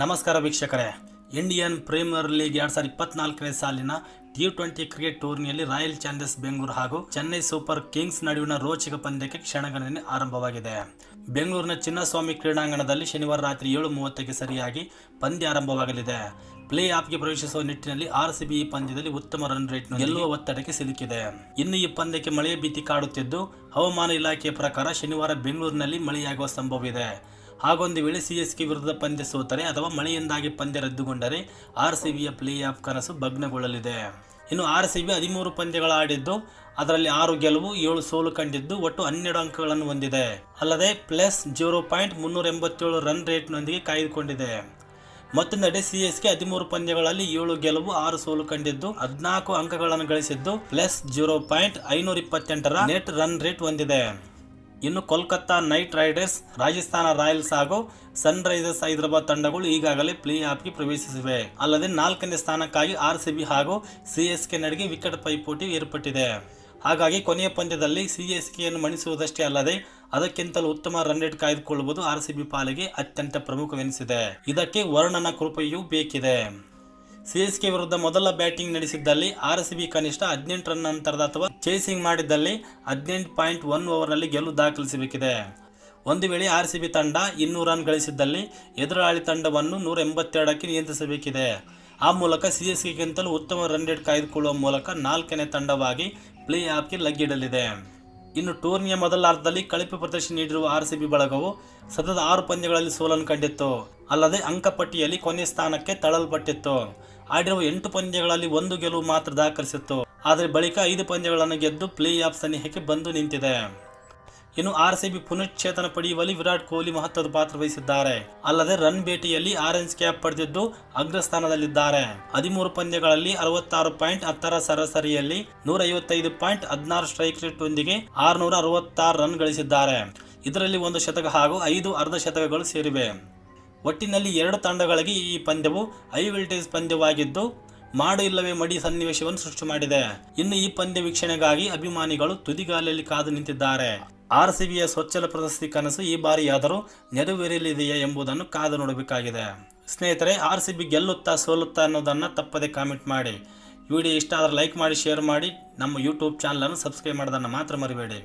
ನಮಸ್ಕಾರ ವೀಕ್ಷಕರೇ. Indian premier league ಎರಡ್ ಸಾವಿರದ ಇಪ್ಪತ್ನಾಲ್ಕನೇ ಸಾಲಿನ ಟಿ ಟ್ವೆಂಟಿ ಕ್ರಿಕೆಟ್ ಟೂರ್ನಿಯಲ್ಲಿ ರಾಯಲ್ ಚಾಲೆಂಜರ್ಸ್ ಬೆಂಗಳೂರು ಹಾಗೂ ಚೆನ್ನೈ ಸೂಪರ್ ಕಿಂಗ್ಸ್ ನಡುವಿನ ರೋಚಕ ಪಂದ್ಯಕ್ಕೆ ಕ್ಷಣಗಣನೆ ಆರಂಭವಾಗಿದೆ. ಬೆಂಗಳೂರಿನ ಚಿನ್ನಸ್ವಾಮಿ ಕ್ರೀಡಾಂಗಣದಲ್ಲಿ ಶನಿವಾರ ರಾತ್ರಿ ಏಳು ಮೂವತ್ತಕ್ಕೆ ಸರಿಯಾಗಿ ಪಂದ್ಯ ಆರಂಭವಾಗಲಿದೆ. ಪ್ಲೇ ಆಫ್ಗೆ ಪ್ರವೇಶಿಸುವ ನಿಟ್ಟಿನಲ್ಲಿ ಆರ್ ಸಿಬಿ ಈ ಪಂದ್ಯದಲ್ಲಿ ಉತ್ತಮ ರನ್ ರೇಟ್ ಗೆಲ್ಲುವ ಒತ್ತಡಕ್ಕೆ ಸಿಲುಕಿದೆ. ಇನ್ನು ಈ ಪಂದ್ಯಕ್ಕೆ ಮಳೆಯ ಭೀತಿ ಕಾಡುತ್ತಿದ್ದು, ಹವಾಮಾನ ಇಲಾಖೆಯ ಪ್ರಕಾರ ಶನಿವಾರ ಬೆಂಗಳೂರಿನಲ್ಲಿ ಮಳೆಯಾಗುವ ಸಂಭವವಿದೆ. ಹಾಗೊಂದು ವೇಳೆ ಸಿಎಸ್ಕೆ ವಿರುದ್ಧ ಪಂದ್ಯ ಸೋತರೆ ಅಥವಾ ಮಳೆಯಿಂದಾಗಿ ಪಂದ್ಯ ರದ್ದುಗೊಂಡರೆ ಆರ್ ಸಿ ಬಿಯ ಪ್ಲೇ ಆಫ್ ಕನಸು ಭಗ್ನಗೊಳ್ಳಲಿದೆ. ಇನ್ನು ಆರ್ ಸಿ ಬಿ ಹದಿಮೂರು ಪಂದ್ಯಗಳ ಆಡಿದ್ದು, ಅದರಲ್ಲಿ ಆರು ಗೆಲುವು, ಏಳು ಸೋಲು ಕಂಡಿದ್ದು ಒಟ್ಟು ಹನ್ನೆರಡು ಅಂಕಗಳನ್ನು ಹೊಂದಿದೆ. ಅಲ್ಲದೆ ಪ್ಲಸ್ ಜೀರೋ ಪಾಯಿಂಟ್ ಮುನ್ನೂರ ಎಂಬತ್ತೇಳು ರನ್ ರೇಟ್ನೊಂದಿಗೆ ಕಾಯ್ದುಕೊಂಡಿದೆ. ಮತ್ತೊಂದೆಡೆ ಸಿಎಸ್ಕೆ ಹದಿಮೂರು ಪಂದ್ಯಗಳಲ್ಲಿ ಏಳು ಗೆಲುವು, ಆರು ಸೋಲು ಕಂಡಿದ್ದು, ಹದಿನಾಲ್ಕು ಅಂಕಗಳನ್ನು ಗಳಿಸಿದ್ದು, ಪ್ಲಸ್ ಜೀರೋ ಪಾಯಿಂಟ್ ಐನೂರ ಇಪ್ಪತ್ತೆಂಟರ ನೆಟ್ ರನ್ ರೇಟ್ ಹೊಂದಿದೆ. ಇನ್ನು Kolkata knight riders, Rajasthan royals ಹಾಗೂ ಸನ್ ರೈಸರ್ಸ್ ಹೈದರಾಬಾದ್ ತಂಡಗಳು ಈಗಾಗಲೇ ಪ್ಲೇ ಆಫ್ಗೆ ಪ್ರವೇಶಿಸಿವೆ. ಅಲ್ಲದೆ ನಾಲ್ಕನೇ ಸ್ಥಾನಕ್ಕಾಗಿ ಆರ್ ಸಿ ಹಾಗೂ ಸಿಎಸ್ಕೆ ನಡುವೆ ವಿಕೆಟ್ ಪೈಪೋಟಿ ಏರ್ಪಟ್ಟಿದೆ. ಹಾಗಾಗಿ ಕೊನೆಯ ಪಂದ್ಯದಲ್ಲಿ ಸಿಎಸ್ಕೆಯನ್ನು ಮಣಿಸುವುದಷ್ಟೇ ಅಲ್ಲದೆ, ಅದಕ್ಕಿಂತಲೂ ಉತ್ತಮ ರನ್ ರೇಟ್ ಕಾಯ್ದುಕೊಳ್ಳುವುದು ಆರ್ ಸಿ ಬಿ ಪಾಲಿಗೆ ಅತ್ಯಂತ ಪ್ರಮುಖವೆನಿಸಿದೆ. ಇದಕ್ಕೆ ವರ್ಣನ ಕೃಪೆಯೂ ಬೇಕಿದೆ. ಸಿಎಸ್ಕೆ ವಿರುದ್ಧ ಮೊದಲ ಬ್ಯಾಟಿಂಗ್ ನಡೆಸಿದ್ದಲ್ಲಿ ಆರ್ ಸಿ ಬಿ ಕನಿಷ್ಠ ಹದಿನೆಂಟು ರನ್ ಅಂತರದ ಅಥವಾ ಚೇಸಿಂಗ್ ಮಾಡಿದ್ದಲ್ಲಿ ಹದಿನೆಂಟು ಪಾಯಿಂಟ್ ಒನ್ ಓವರ್ನಲ್ಲಿ ಗೆಲುವು ದಾಖಲಿಸಬೇಕಿದೆ. ಒಂದು ವೇಳೆ ಆರ್ ಸಿ ಬಿ ತಂಡ ಇನ್ನೂರು ರನ್ ಗಳಿಸಿದ್ದಲ್ಲಿ ಎದುರಾಳಿ ತಂಡವನ್ನು ನೂರ ಎಂಬತ್ತೆರಡಕ್ಕೆ ನಿಯಂತ್ರಿಸಬೇಕಿದೆ. ಆ ಮೂಲಕ ಸಿ ಎಸ್ ಕೆಗಿಂತಲೂ ಉತ್ತಮ ರನ್ ರೇಟ್ ಕಾಯ್ದುಕೊಳ್ಳುವ ಮೂಲಕ ನಾಲ್ಕನೇ ತಂಡವಾಗಿ ಪ್ಲೇ ಆಫ್ಗೆ ಲಗ್ಗಿಡಲಿದೆ. ಇನ್ನು ಟೂರ್ನಿಯ ಮೊದಲಾರ್ಧದಲ್ಲಿ ಕಳಪೆ ಪ್ರದರ್ಶನ ನೀಡಿರುವ ಆರ್ ಸಿ ಬಿ ಬಳಗವು ಸತತ ಆರು ಪಂದ್ಯಗಳಲ್ಲಿ ಸೋಲನ್ನು ಕಂಡಿತ್ತು. ಅಲ್ಲದೆ ಅಂಕಪಟ್ಟಿಯಲ್ಲಿ ಕೊನೆ ಸ್ಥಾನಕ್ಕೆ ತಳಲ್ಪಟ್ಟಿತ್ತು ಆಡಿರುವ ಎಂಟು ಪಂದ್ಯಗಳಲ್ಲಿ ಒಂದು ಗೆಲುವು ಮಾತ್ರ ದಾಖಲಿಸಿತ್ತು. ಆದರೆ ಬಳಿಕ ಐದು ಪಂದ್ಯಗಳನ್ನು ಗೆದ್ದು ಪ್ಲೇ ಆಫ್ ಸನಿಹಕ್ಕೆ ಬಂದು ನಿಂತಿದೆ. ಇನ್ನು ಆರ್ ಸಿ ಬಿ ಪುನಶ್ಚೇತನ ಪಡೆಯುವಲ್ಲಿ ವಿರಾಟ್ ಕೊಹ್ಲಿ ಮಹತ್ವದ ಪಾತ್ರ ವಹಿಸಿದ್ದಾರೆ. ಅಲ್ಲದೆ ರನ್ ಭೇಟಿಯಲ್ಲಿ ಆರೆಂಜ್ ಕ್ಯಾಪ್ ಪಡೆದಿದ್ದು ಅಗ್ರಸ್ಥಾನದಲ್ಲಿದ್ದಾರೆ. ಹದಿಮೂರು ಪಂದ್ಯಗಳಲ್ಲಿ ಅರವತ್ತಾರು ಪಾಯಿಂಟ್ ಹತ್ತರ ಸರಾಸರಿಯಲ್ಲಿ ನೂರ ಐವತ್ತೈದು ಪಾಯಿಂಟ್ ಹದಿನಾರು ಸ್ಟ್ರೈಕ್ ರೇಟ್ ಒಂದಿಗೆ ಆರುನೂರ ಅರವತ್ತಾರು ರನ್ ಗಳಿಸಿದ್ದಾರೆ. ಇದರಲ್ಲಿ ಒಂದು ಶತಕ ಹಾಗೂ ಐದು ಅರ್ಧ ಶತಕಗಳು ಸೇರಿವೆ. ಒಟ್ಟಿನಲ್ಲಿ ಎರಡು ತಂಡಗಳಿಗೆ ಈ ಪಂದ್ಯವು ಹೈ ವಿಲ್ಟೇಜ್ ಪಂದ್ಯವಾಗಿದ್ದು, ಮಾಡು ಇಲ್ಲವೇ ಮಡಿ ಸನ್ನಿವೇಶವನ್ನು ಸೃಷ್ಟಿ ಮಾಡಿದೆ. ಇನ್ನು ಈ ಪಂದ್ಯ ವೀಕ್ಷಣೆಗಾಗಿ ಅಭಿಮಾನಿಗಳು ತುದಿಗಾಲಲ್ಲಿ ಕಾದು ನಿಂತಿದ್ದಾರೆ. ಆರ್ ಸಿ ಬಿಯ ಸ್ವಚ್ಛಲ ಪ್ರಶಸ್ತಿ ಕನಸು ಈ ಬಾರಿಯಾದರೂ ನೆರವೇರಲಿದೆಯೇ ಎಂಬುದನ್ನು ಕಾದು ನೋಡಬೇಕಾಗಿದೆ. ಸ್ನೇಹಿತರೆ ಆರ್ ಸಿ ಬಿ ಗೆಲ್ಲುತ್ತಾ ಸೋಲುತ್ತಾ ಅನ್ನೋದನ್ನು ತಪ್ಪದೆ ಕಾಮೆಂಟ್ ಮಾಡಿ. ವಿಡಿಯೋ ಇಷ್ಟ ಆದರೆ ಲೈಕ್ ಮಾಡಿ, ಶೇರ್ ಮಾಡಿ. ನಮ್ಮ ಯೂಟ್ಯೂಬ್ ಚಾನಲನ್ನು ಸಬ್ಸ್ಕ್ರೈಬ್ ಮಾಡೋದನ್ನು ಮಾತ್ರ ಮರಿಬೇಡಿ.